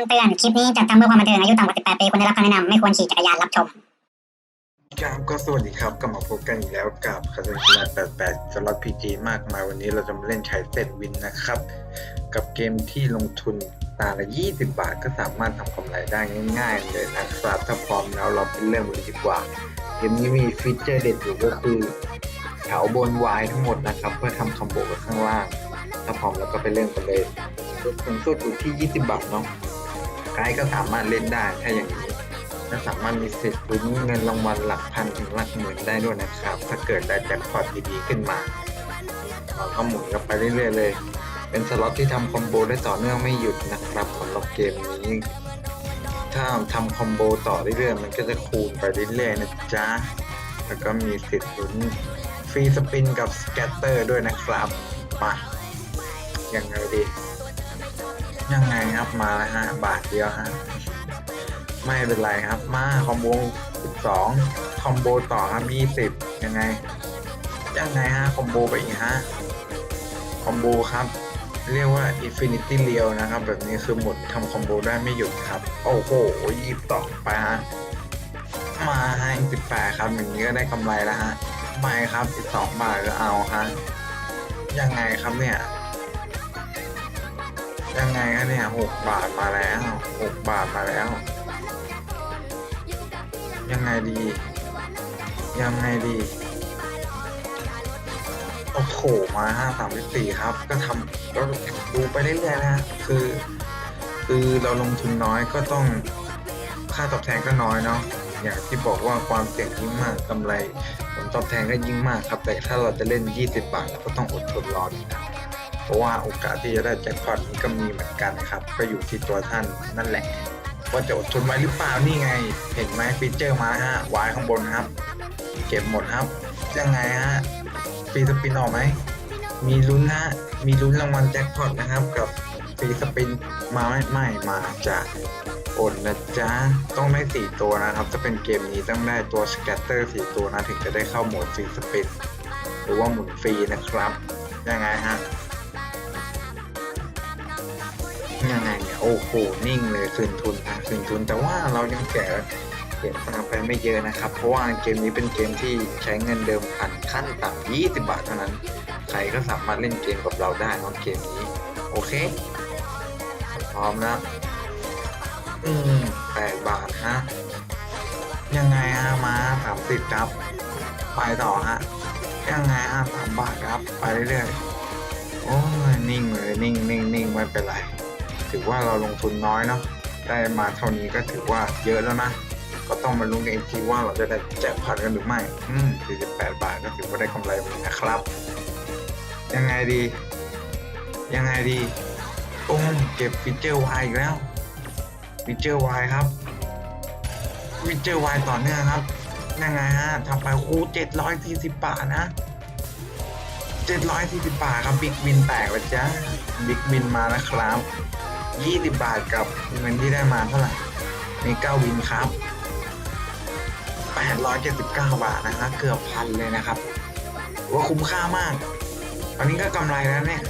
ำเตือน คลิปนี้จัดทำเพื่อความบันเทิงอายุต่ำกว่า 18 ปีควรได้รับคำแนะนำไม่ควรขี่จักรยานรับชมครับก็สวัสดีครับกลับมาพบกันอีกแล้วกับคาสิโน88สล็อตพีจีมากมายวันนี้เราจะมาเล่นใช้เซตวินนะครับ กับเกมที่ลงทุนตาละ 20 บาทก็สามารถทำกำไรได้ง่ายๆเลยนะครับถ้าพร้อมแล้วเราไปเริ่มเลยดีกว่า เกมนี้มีฟีเจอร์เด็ดอยู่ก็คือแถวบนวายทั้งหมดนะครับ เพื่อทำคอมโบกับข้างล่าง ถ้าพร้อมแล้วก็ไปเริ่มกันเลยสูงสุดอยู่ที่ 20 บาทเนาะ ใครก็สามารถเล่นได้ถ้าอย่างนี้และสามารถมีสิทธิ์ลุ้นเงินรางวัลหลักพันถึงหลักหมื่นได้ด้วยนะครับ ถ้าเกิดได้แจ็คพอตดีๆขึ้นมาเราก็หมุนกันไปเรื่อยๆเลย เป็นสล็อตที่ทำคอมโบได้ต่อเนื่องไม่หยุดนะครับสำหรับเกมนี้ ถ้าทำคอมโบต่อเรื่อยๆมันก็จะคูณไปเรื่อยๆนะจ๊ะแล้วก็มีสิทธิ์ลุ้นฟรีสปินกับสแกตเตอร์ด้วยนะครับมายังไงดี ยังไงครับมาแล้วฮะบาทเดียวฮะไม่เป็นไรครับ มาคอมโบ12คอมโบต่อครับ20ยังไงยังไงฮะคอมโบไปอีกฮะคอมโบครับเรียกว่า Infinity r e a l นะครับ แบบนี้คือหมดทำคอมโบได้ไม่หยุดครับ โอ้โหยีบต่อไปฮะมาฮะอีก18ครับอย่างนี้ก็ได้กำไรแล้วฮะไม่ครับ12บาทก็เอาฮะยังไงครับเนี่ย ยังไงคะเนี่ยหกบาทมาแล้วหกบาทมาแล้ว ยังไงดี ยังไงดี โอ้โหมาห้าสามสี่ครับ ก็ทำก็ดูไปเรื่อยๆนะ คือ คือเราลงทุนน้อยก็ต้องค่าตอบแทนก็น้อยเนาะอย่างที่บอกว่าความเสี่ยงยิ่งมากกำไรผลตอบแทนก็ยิ่งมากครับ แต่ถ้าเราจะเล่น 20 บาทเราก็ต้องอดทนรอนะครับ เพราะว่าโอกาสที่จะได้แจ็คพอตนี้ก็มีเหมือนกันครับ ก็อยู่ที่ตัวท่านนั่นแหละ ว่าจะอดทนไว้หรือเปล่านี่ไง เห็นไหมฟีเจอร์มาฮะวายข้างบนครับ เก็บหมดครับ ยังไงฮะฟีสปินออกไหม มีลุ้นฮะมีลุ้นรางวัลแจ็คพอตนะครับ กับฟีสปินมาไม่ไม่มาจะอดนะจ๊ะ ต้องได้สี่ตัวนะครับ ถ้าเป็นเกมนี้ต้องได้ตัวสแกตเตอร์สี่ตัวนะ ถึงจะได้เข้าโหมดฟรีสปินหรือว่าหมุนฟรีนะครับ ยังไงฮะ ยังไงเนี่ยโอ้โหนิ่งเลยคืนทุนนะคืนทุนแต่ว่าเรายังแก่เก็บตังค์ไปไม่เยอะนะครับ เพราะว่าเกมนี้เป็นเกมที่ใช้เงินเดิมพันขั้นต่ำ20 บาทเท่านั้น ใครก็สามารถเล่นเกมกับเราได้ในเกมนี้ โอเค พร้อมนะอืมแปดบาทฮะยังไงฮะมาสามสิบครับ ไปต่อฮะยังไงฮะสามบาทครับ ไปเรื่อยๆโอ้ยนิ่งเลยนิ่งนิ่งนิ่งไม่เป็นไร ถือว่าเราลงทุนน้อยเนาะได้มาเท่านี้ก็ถือว่าเยอะแล้วนะ ก็ต้องมาลุ้นกันอีกทีว่าเราจะได้แจกผัดกันหรือไม่ อืม48 บาทก็ถือว่าได้กำไรเหมือนนะครับ ยังไงดี ยังไงดีโอ้เก็บฟีเจอร์ Y อีกแล้วฟีเจอร์ Y ครับฟีเจอร์ Y ต่อเนื่องครับยังไงฮะทำไปโอ้740บาทนะ740บาทครับบิ๊กวินแตกแล้วจ้าบิ๊กวินมาแล้วครับ 20 บาทกับเงินที่ได้มาเท่าไหร่มี9วินครับ 879 บาทนะฮะเกือบพันเลยนะครับ ว่าคุ้มค่ามาก ตอนนี้ก็กำไรแล้วเนี่ย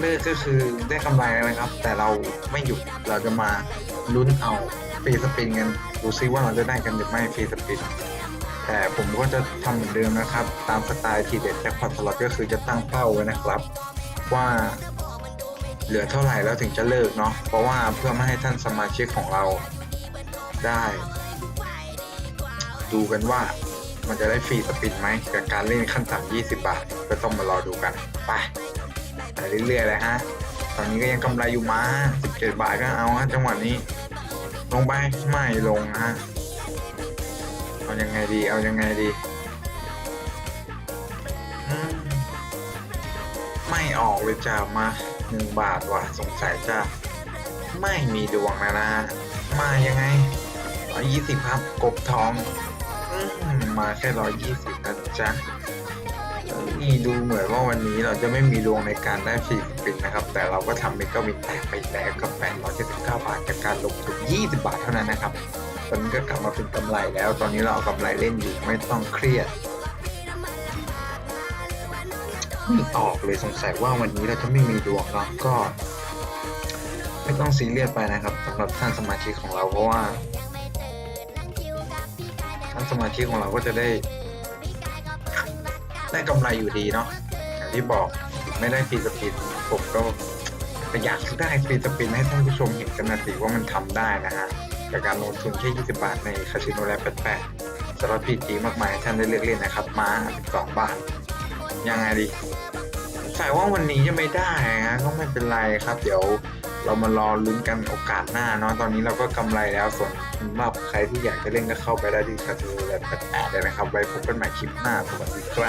เลิกก็คือได้กำไรแล้วนะครับ แต่เราไม่หยุดเราจะมาลุ้นเอาฟรีสปินกันดูซิว่าเราจะได้กันหรือไม่ฟรีสปินแต่ผมก็จะทำเหมือนเดิมนะครับ ตามสไตล์ทีเด็ดแจ็คพอตสล็อตก็คือจะตั้งเป้าไว้นะครับ ว่า เหลือเท่าไหร่แล้วถึงจะเลิกเนาะเพราะว่าเพื่อไม่ให้ท่านสมาชิกของเราได้ ดูกันว่ามันจะได้ฟรีสปินไหมกับการเล่นขั้นต่ำ20 บาท ก็ต้องมารอดูกันไปไปเรื่อยๆเลยฮะตอนนี้ก็ยังกำไรอยู่มา17 บาทก็เอาฮะจังหวะนี้ ลงไปไม่ลงฮะเอายังไงดีเอายังไงดี ไม่ออกเลยจ้ามา หนึ่งบาทว่ะสงสัยจะไม่มีดวงแล้วนะมายังไงร้อยยี่สิบครับกบทองอมมาแค่ร้อยยี่สิบนะจ๊ะนี่ดูเหมือนว่าวันนี้เราจะไม่มีดวงในการได้ฟรีสปินนะครับ แต่เราก็ทำเมกะวินแตกไปแล้วกับ879บาทจากการลงทุน20บาทเท่านั้นนะครับตอนนี้ก็กลับมาเป็นกำไรแล้ว ตอนนี้เราเอากำไรเล่นอยู่ไม่ต้องเครียด ไม่ออกเลยสงสัยว่าวันนี้เราจะไม่มีดวงเนาะก็ ไม่ต้องซีเรียสไปนะครับสำหรับท่านสมาชิกของเราเพราะว่าท่านสมาชิกของเราก็จะได้ ได้กำไรอยู่ดีเนาะอย่างที่บอกไม่ได้ฟรีสปินผมก็อยากได้ฟรีสปินให้ท่านผู้ชมเห็นกันนะสิว่ามันทำได้นะฮะจากการลงทุนแค่20 บาทในคาสิโนแลบแปดสำหรับพีจีมากมายท่านได้เลือกเล่นนะครับ มา12บาท ยังไงดีใส่ว่าวันนี้จะไม่ได้นะก็ไม่เป็นไรครับ เดี๋ยวเรามารอลุ้นกันโอกาสหน้าเนาะตอนนี้เราก็กำไรแล้วส่วนสำหรับใครที่อยากจะเล่นก็เข้าไปได้ที่คาสิโนแลบแปดเลยนะครับไว้พบกันใหม่คลิปหน้าสวัสดีครับ